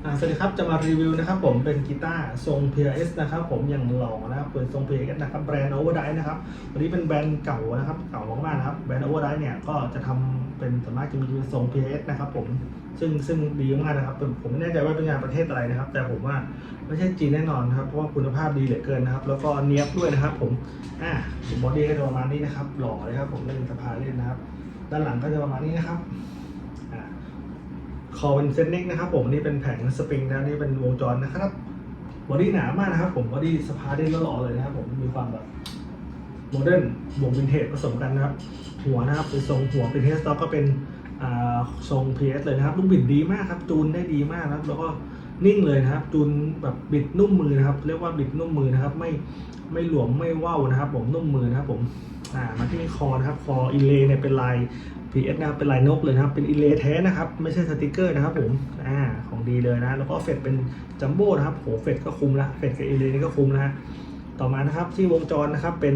สวัสดีครับ จะมารีวิวนะครับผมเป็นกีตาร์ทรง PRS นะครับผมอย่างหล่อนะครับเป็นทรง PRS นะครับแบรนด์ Overdrive นะครับวันนี้เป็นแบรนด์เก่านะครับเก่ามากๆนะครับแบรนด์ Overdrive เนี่ยก็จะทำเป็นสามารถจะมีเป็นทรง PRS นะครับผมซึ่งซึ่งดีมากนะครับผมผมไม่แน่ใจว่าเป็นงานประเทศอะไรนะครับ แต่ผมว่าไม่ใช่จีนแน่นอนนะครับเพราะว่าคุณภาพดีเหลือเกินนะครับ แล้วก็เนียบด้วยนะครับ ผมอ่าบอดี้ก็จะประมาณนี้นะครับหล่อเลยครับผมเล่นสะพายเล่นนะครับ ด้านหลังก็จะประมาณนี้นะครับ คอเป็นเซตเน็กนะครับผมนี่เป็นแผงสปริงนะนี่เป็นวงจรนะครับบอดี้หนามากนะครับ ผมบอดี้สปาได้หล่อเลยนะครับผมมีความแบบโมเดิร์นบวกวินเทจผสมกันนะครับ หัวนะครับเป็นทรงหัวเป็นเทสต็อกก็เป็นอ่าทรง PS เลยนะครับ ลูกบิดดีมากครับ จูนได้ดีมากนะครับ แล้วก็นิ่งเลยนะครับ จูนแบบบิดนุ่มมือนะครับ เรียกว่าบิดนุ่มมือนะครับ ไม่ไม่หลวมไม่ว่าวนะครับ ผมนุ่มมือนะครับผม อ่ามาที่คอนะครับ คออิเลเนี่ยเป็นลาย PS นะครับเป็นลายนกเลยนะครับ เป็นอิเลแท้นะครับ ไม่ใช่สติกเกอร์นะครับผมอ่าของดีเลยนะ แล้วก็เฟดเป็นจัมโบ้นะครับโหเฟดก็คุมละเฟดกับอิเลนี่ก็คุมนะฮะต่อมานะครับที่วงจรนะครับเป็น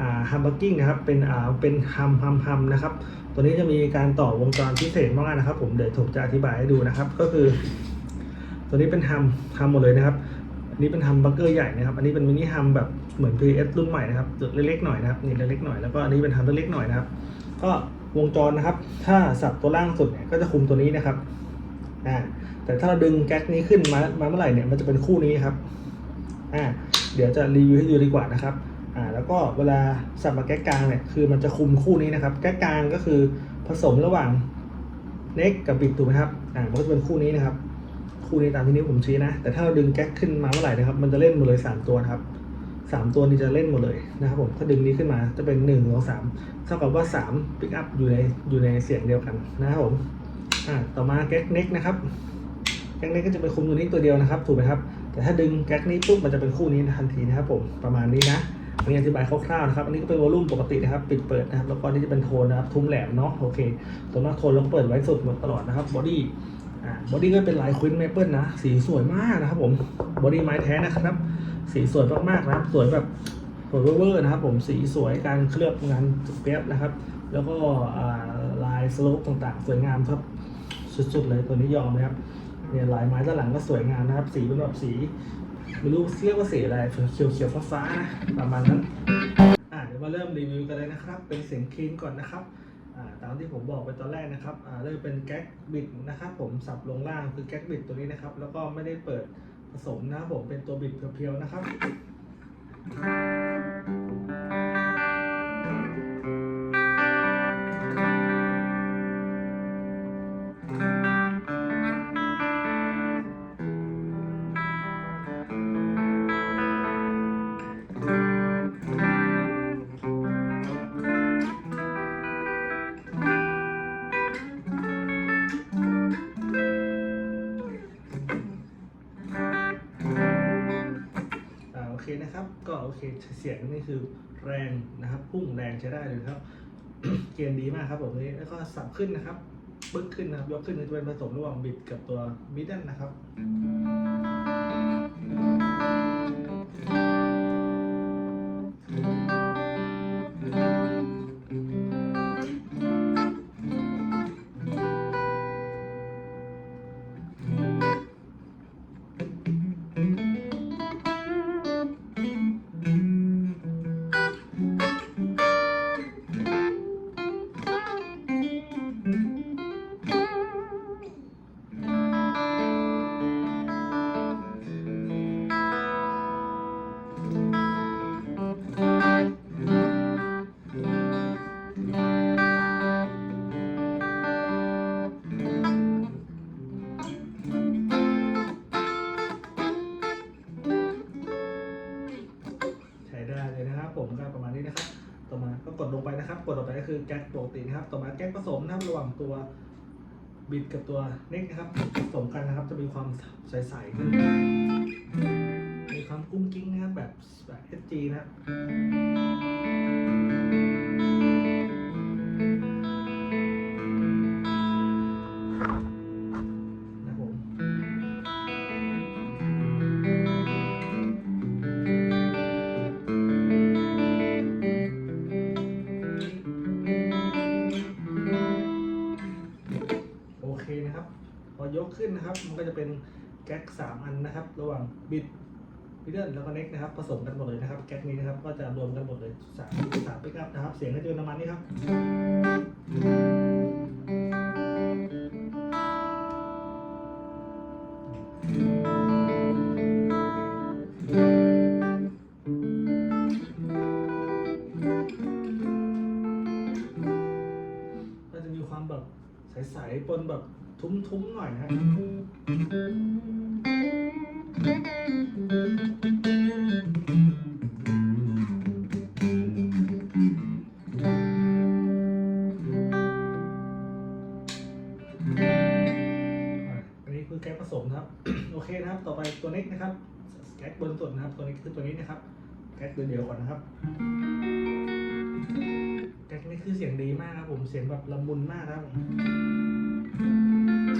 อ่าฮัมเบอร์กิ้งนะครับเป็นอ่าเป็นฮัมฮัมฮัมนะครับตัวนี้จะมีการต่อวงจรพิเศษมากนะครับ ผมเดี๋ยวผมจะอธิบายให้ดูนะครับ ก็คือ ตัวนี้เป็นฮัมฮัมหมดเลยนะครับอันนี้เป็นฮัมบังเกอร์ใหญ่นะครับ อันนี้เป็นมินิฮัมแบบ เหมือน PS รุ่นใหม่นะครับเล็กๆหน่อยนะครับนี่เล็กๆหน่อยแล้วก็อันนี้เป็นฮัมเล็กๆหน่อยนะครับ ก็วงจรนะครับ ถ้าสับตัวล่างสุดเนี่ยก็จะคุมตัวนี้นะครับอ่าแต่ถ้าเราดึงแก๊กนี้ขึ้นมามาเมื่อไหร่เนี่ยมันจะเป็นคู่นี้ครับอ่าเดี๋ยวจะรีวิวให้ดูดีกว่านะครับอ่าแล้วก็เวลาสับมาแก๊กกลางเนี่ยคือมันจะคุมคู่นี้นะครับ แก๊กกลางก็คือผสมระหว่างเน็กกับบิดถูกไหมครับอ่ามันก็จะเป็นคู่นี้นะครับ คู่นี้ตามที่นิ้วผมชี้นะ แต่ถ้าเราดึงแก๊กขึ้นมาเมื่อไหร่นะครับ มันจะเล่นหมดเลยสามตัวนะครับ สามตัวนี้จะเล่นหมดเลยนะครับผมถ้าดึงนี้ขึ้นมาจะเป็นหนึ่งสองสามเท่ากับว่าสามปิกอัพอยู่ในอยู่ในเสียงเดียวกันนะครับผมอ่าต่อมาแก๊กเน็กนะครับแก๊กเน็กก็จะเป็นคุมตัวนี้ตัวเดียวนะครับ ถูกไหมครับ แต่ถ้าดึงแก๊กนี้ปุ๊บมันจะเป็นคู่นี้ทันทีนะครับผมประมาณนี้นะอันนี้อธิบายคร่าวๆนะครับ อันนี้ก็เป็นวอลลุ่มปกตินะครับ ปิดเปิดนะครับ แล้วก็นนี่จะเป็นโทนนะครับ ทุ้มแหลมเนาะ โอเคตัวหน้าโทนเราเปิดไว้สุดหมดตลอดนะครับ บอดี้ อ่า บอดี้ก็เป็นลายควินเมเปิลนะ สีสวยมากนะครับผม บอดี้ไม้แท้นะครับ สีสวยมากๆนะครับ สวยแบบสวยเวอร์ๆนะครับ ผมสีสวยการเคลือบงานเปียบนะครับ แล้วก็ลายสโลปต่างๆ สวยงามครับสุดๆเลยตัวนี้ยอมนะครับเนี่ยลายไม้ด้านหลังก็สวยงามนะครับ สีเป็นแบบสีไม่รู้เรียกว่าสีอะไรเขียวเขียวๆฟ้าๆนะประมาณนั้นอ่าเดี๋ยวมาเริ่มรีวิวกันเลยนะครับ เป็นเสียงคลีนก่อนนะครับอ่าตามที่ผมบอกไปตอนแรกนะครับอ่าเริ่มเป็นแก๊กบิดนะครับ ผมสับลงล่างคือแก๊กบิดตัวนี้นะครับ แล้วก็ไม่ได้เปิด ผสมนะผมเป็นตัวบิดเพียวๆนะครับ นะครับ ก็โอเคเสียงนี่คือแรงนะครับ พุ่งแรงใช้ได้เลยครับ เกณฑ์ดีมากครับผมนี้แล้วก็สับขึ้นนะครับ บึ้งขึ้นนะครับ ยกขึ้นจะเป็นผสมระหว่างบิดกับตัวมิดเดิลนะครับ ก๊กผสมนะครับระหว่างตัวบิดกับตัวเน็กนะครับผสมกันนะครับ จะมีความใสๆขึ้นมีความกุ้งกิ้งนะครับแบบแบบ SG นะครับนะครับ ขึ้นนะครับ มันก็จะเป็นแก๊กสามอันนะครับ ระหว่างบิดมิดเดิลแล้วก็เน็กนะครับ ผสมกันหมดเลยนะครับ แก๊กนี้นะครับ ก็จะรวมกันหมดเลยสามสามปิกอัพนะครับ เสียงก็จะเป็นประมาณนี้ครับ ทุ้มๆหน่อยนะครับอันนี้คือแก๊กผสมนะครับ โอเคนะครับ ต่อไปตัวเน็กนะครับแก๊กบนสุดนะครับ ตัวนี้คือตัวนี้นะครับ แก๊กตัวเดียวก่อนนะครับ แก๊กนี่คือเสียงดีมากครับผม เสียงแบบละมุนมากครับผม ย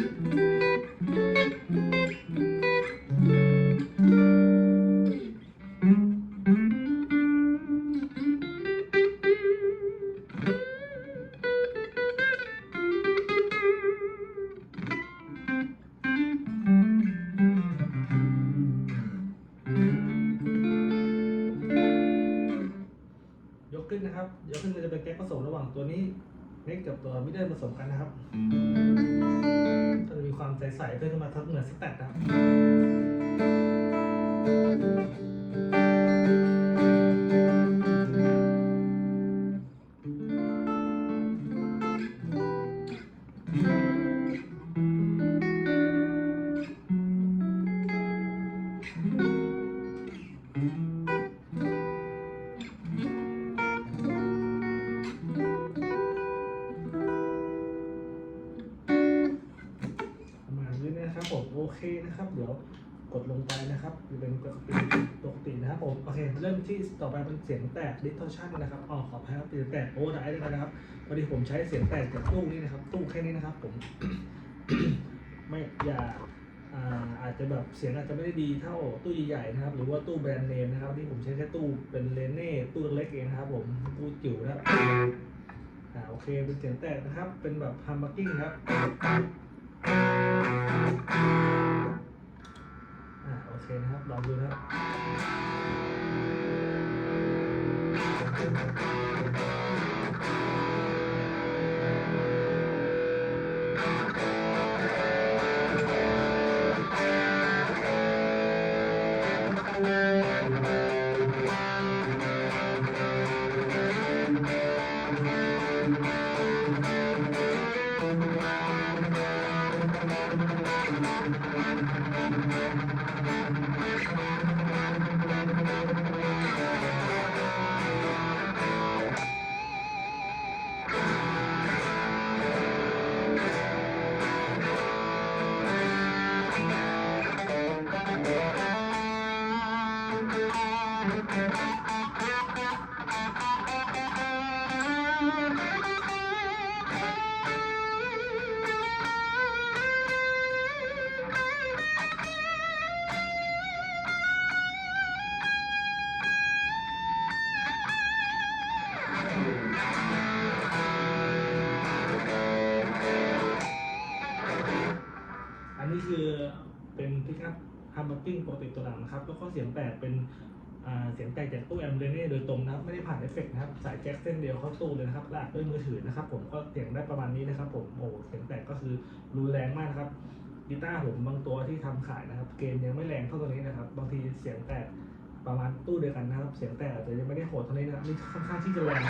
กขึ้นนะครับ ยกขึ้นจะเป็นแก๊กผสมระหว่างตัวนี้เน็กกับตัวมิดเดิลผสมกันนะครับ ใสๆเพื่อจะมาทักเหมือนสแตทนะครับประ เคนะครับ เดี๋ยวกดลงไปนะครับเป็นปกติปกตินะครับผมโอเค เริ่มที่ต่อไปเป็นเสียงแตก distortion นะครับอ๋อขออภัยครับเสียงแตกโอ้ได้เลยนะครับพอดีผมใช้เสียงแตกจากตู้นี้นะครับ ตู้แค่นี้นะครับ ผม ไม่อย่าอาอาจจะแบบเสียงอาจจะไม่ได้ดีเท่าตู้ใหญ่ๆนะครับ หรือว่าตู้แบรนด์เนมนะครับที่ผมใช้แค่ตู้เป็นเลเน่ตู้เล็กเองนะครับ ผมตู้จิ๋วนะครับอ่าโอเคเป็นเสียงแตกนะครับ เป็นแบบฮัมบักกิ้งครับ โอเคนะครับ ลองดูนะครับ กิ้งปกติตัวหลังนะครับแล้วก็เสียงแตกเป็นเสียงแตกจากตู้แอมเลเน่โดยตรงนะครับไม่ได้ผ่านเอฟเฟกต์นะครับสายแจ็คเส้นเดียวเข้าตู้เลยนะครับลากด้วยมือถือนะครับ ผมก็เสียงได้ประมาณนี้นะครับ ผมโอ้เสียงแตกก็คือรุนแรงมากนะครับกีตาร์ผมบางตัวที่ทำขายนะครับ เกณฑ์ยังไม่แรงเท่าตัวนี้นะครับ บางทีเสียงแตกประมาณตู้เดียวกันนะครับ เสียงแตกอาจจะยังไม่ได้โหดเท่านี้นะนี่ค่อนข้างที่จะแรง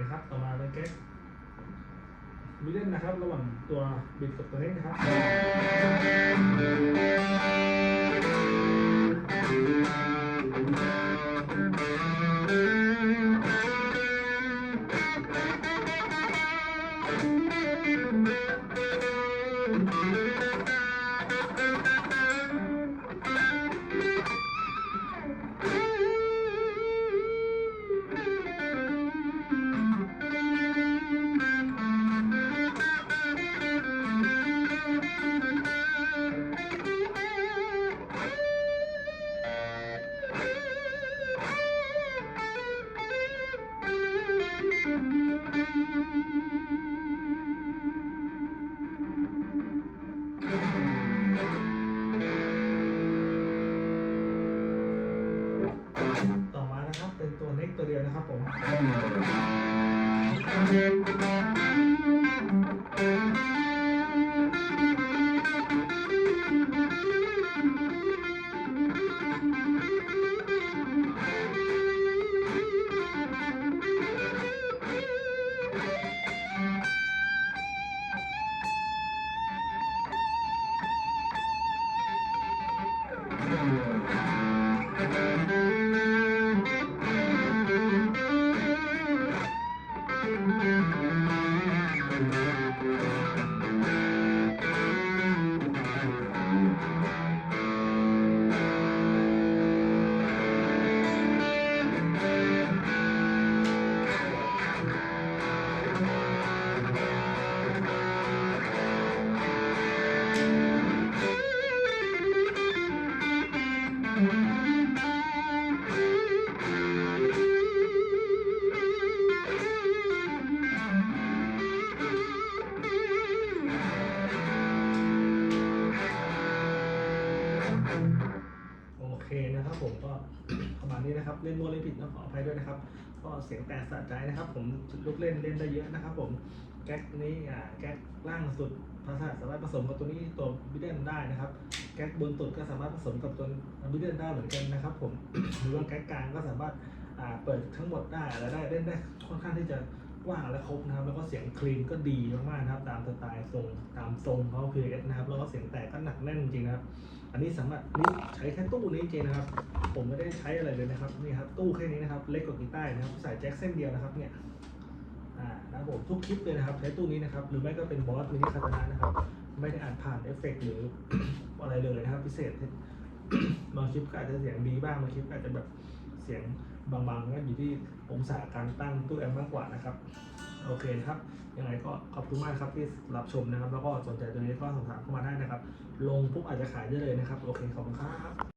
นะครับโอเคนะครับ ต่อมาเป็นแก๊กมิเล่นนะครับ ระหว่างตัวบิดกับตัวเล่นนะครับ ต้องขออภัยด้วยนะครับ ก็เสียงแตกสะใจนะครับ ผมลูกเล่นเล่นได้เยอะนะครับ ผมแก๊กนี้อ่าแก๊กล่างสุดภาษาสามารถผสมกับตัวนี้ตัวบิดเดิลได้นะครับ แก๊กบนสุดก็สามารถผสมกับตัวบิดเดิลได้เหมือนกันนะครับ ผมหรือว่าแก๊กกลางก็สามารถอ่าเปิดทั้งหมดได้อะไรได้เล่นได้ค่อนข้างที่จะ กว้างและครบนะครับ แล้วก็เสียงคลีนก็ดีมากๆนะครับ ตามสไตล์ทรงตามทรงเขา PS นะครับ แล้วก็เสียงแตกก็หนักแน่นจริงนะครับ อันนี้สามารถนี่ใช้แค่ตู้นี้จริงนะครับ ผมไม่ได้ใช้อะไรเลยนะครับนี่ครับตู้แค่นี้นะครับ เล็กกว่ากีตาร์นะครับใส่แจ็คเส้นเดียวนะครับเนี่ยอ่านะผมทุกคลิปเลยนะครับ ใช้ตู้นี้นะครับ หรือไม่ก็เป็นบอสมินิคาตานะนะครับ ไม่ได้อ่านผ่านเอฟเฟกต์หรืออะไรเลยนะครับ พิเศษบางคลิปก็อาจจะเสียงดีบ้างบางคลิปอาจจะแบบเสียง บางๆก็อยู่ที่องศาการตั้งตู้แอมป์มากกว่านะครับ โอเคนะครับ ยังไงก็ขอบคุณมากครับที่รับชมนะครับ แล้วก็สนใจตัวนี้ก็สอบถามเข้ามาได้นะครับ ลงปุ๊บอาจจะขายได้เลยนะครับ โอเค ขอบคุณครับ